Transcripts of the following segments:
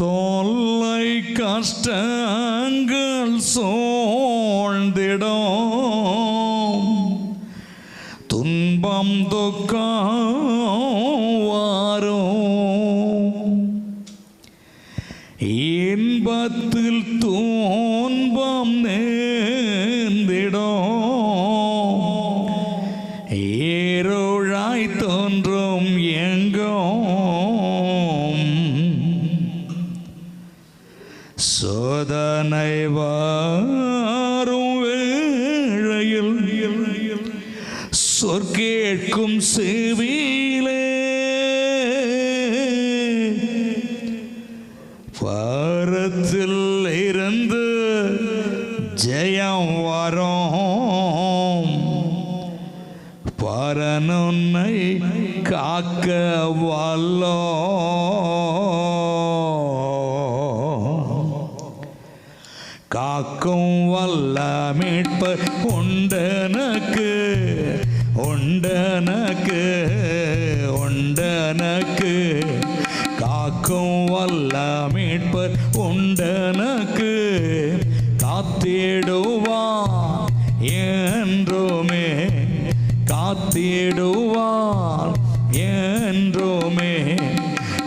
தொல்லை கஷ்டங்கள் சோழ்ந்திடும். துன்பம் துக்கம் சோதனை வாரும் வேளையில் சொற்கேட்கும் செவியிலே பாரத்தில் இருந்து ஜெயம் வரும். பரனுன்னை காக்க வல்லோ காக்கும் வல்ல மீட்பர் உண்டனக்கு உண்டனக்கு உண்டனக்கு. காக்கும் வல்ல மீட்பர் உண்டனக்கு காத்திடுவா என்றுமே காத்திடுவார் என்றுமே.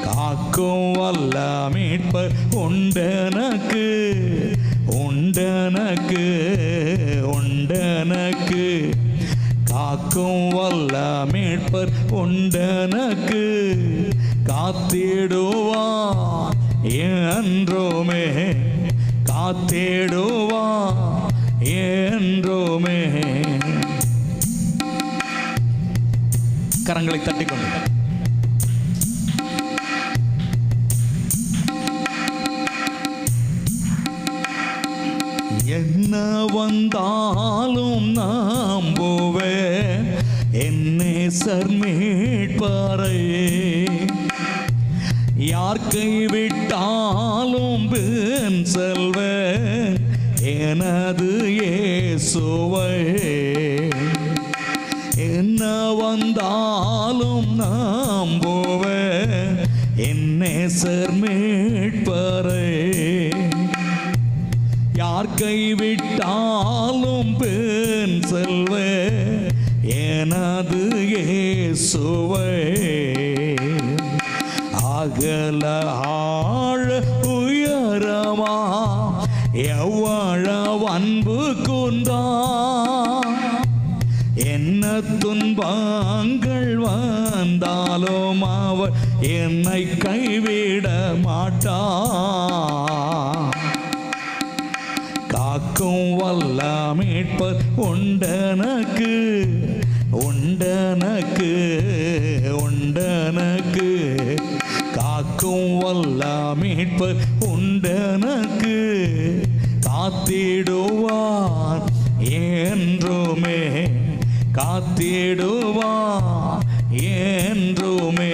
காக்கும் வல்ல மீட்பர் உண்டனக்கு உண்டனக்கு உண்டனக்கு. காக்கும் வல்ல மீட்பர் உண்டனக்கு. காத்திடுவா என்றோமே காத்திடுவா என்றோமே. கரங்களை தட்டிக்கொண்டு. என்னே சர்மீட்பாரை. யார் கைவிட்டாலும் பின் செல்வ எனது ஏசுவை என்ன வந்தாலும் நாம் போவ என்னே சர் சர்மீட்பாரை. யார் கைவிட்டாலும் பெண் செல்வே எனது இயேசுவை. அகல ஆழ உயரமா எவ்வள அன்பு குந்தா என்ன துன்பங்கள் வந்தாலும் அவர் என்னை கைவிட மாட்டா. காக்கும் வல்ல மீட்பர் உண்டனக்கு. உண்டனக்கு உண்டனக்கு காக்கும் வல்ல மீட்பர் உண்டனக்கு காத்திடுவார் என்றுமே காத்திடுவார் என்றுமே.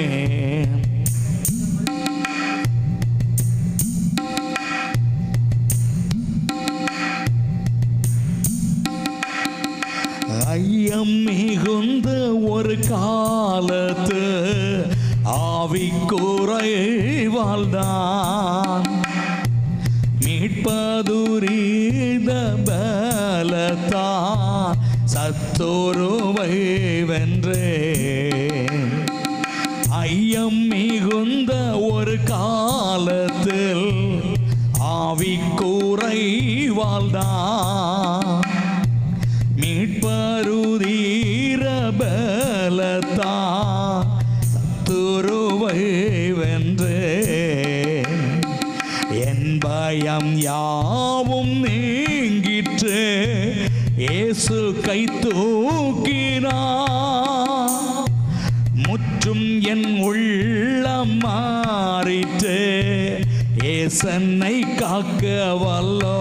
ஐயம்மே ஆவிக்குறை வாழ்ந்தான். மீட்பதுரீத பலத்தான். சத்தோருவை வென்றே ஐயம் மிகுந்த ஒரு காலத்தில் ஆவிக்கூரை வாழ்ந்தான். பயம் யாவும் நீங்கிற்று. இயேசு கை தூக்கினா முற்றும் என் உள்ளம் மாறிற்று. ஏசன்னை காக்க வல்லோ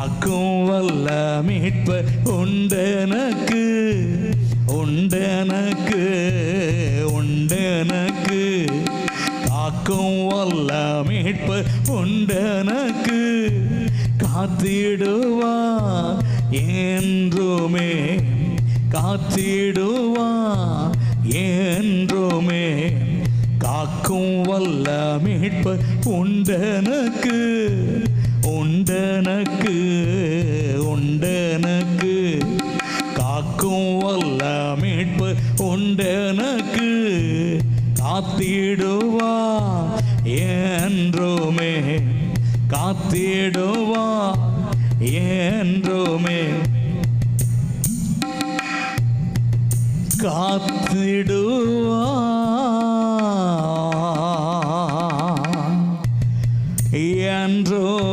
ஆக்கும் வல்ல மீட்பர் உண்டனக்கு உண்டனக்கு உண்டன காக்கும் வல்ல மீட்பர் உண்டனக்கு காத்திடுவார் என்றுமே காத்திடுவார் என்றுமே. காக்கும் வல்ல மீட்பு உண்டனக்கு உண்டனக்கு உண்டனக்கு காக்கும் வல்ல மீட்பு உண்டனக்கு காத்திடுவா என்றுமே காத்திடுவா என்றுமே. காத்திடுவா என்றோ